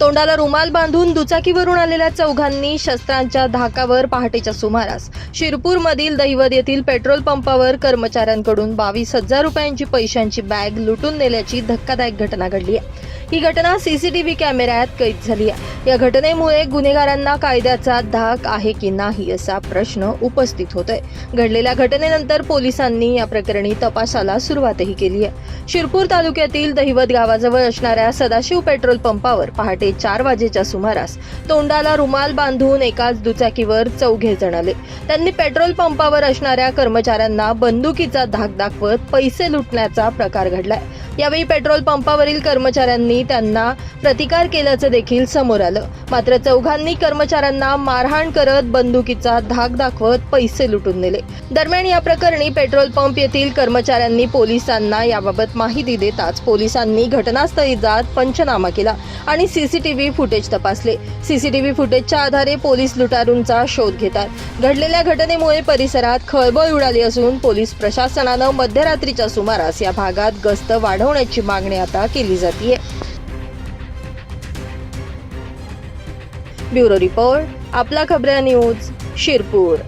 तोंडाला रुमाल बांधून दुचाकीवरून आलेल्या चौघांनी शस्त्रांच्या धाकावर पहाटेच्या सुमारास शिरपूरमधील दहिवद येथील पेट्रोल पंपावर कर्मचाऱ्यांकडून बावीस हजार रुपयांची पैशांची बॅग लुटून नेल्याची धक्कादायक घटना घडली आहे. ही घटना सीसीटीव्ही कॅमेऱ्यात कैद झाली आहे. या घटनेमुळे गुन्हेगारांना कायद्याचा धाक आहे की नाही असा प्रश्न उपस्थित होतोय. घडलेल्या घटनेनंतर पोलिसांनी या प्रकरणी तपासाला सुरुवातही केली आहे. शिरपूर तालुक्यातील दहिवत गावाजवळ असणाऱ्या सदाशिव पेट्रोल पंपावर पहाटे चार वाजेच्या सुमारास तोंडाला रुमाल बांधून एकाच दुचाकीवर चौघे जण आले. त्यांनी पेट्रोल पंपावर असणाऱ्या कर्मचाऱ्यांना बंदुकीचा धाक दाखवत पैसे लुटण्याचा प्रकार घडलाय. यावेळी पेट्रोल पंपावरील कर्मचाऱ्यांनी त्यांना प्रतिकार केल्याचं देखील समोर आलं. मात्र चौघांनी कर्मचाऱ्यांना मारहाण करत बंदुकीचा धाक दाखवत पैसे लुटून नेले. दरम्यान या प्रकरणी पेट्रोल पंप येथील कर्मचाऱ्यांनी पोलिसांना याबाबत माहिती देताच पोलिसांनी घटनास्थळी जात पंचनामा केला आणि सीसीटीव्ही फुटेज तपासले. सीसीटीव्ही फुटेजच्या आधारे पोलीस लुटारूंचा शोध घेतात. घडलेल्या घटनेमुळे परिसरात खळबळ उडाली असून पोलीस प्रशासनानं मध्यरात्रीच्या सुमारास या भागात गस्त वाढवण्याची मागणी आता केली जाते ब्युरो रिपोर्ट आपला खबऱ्या न्यूज शिरपूर.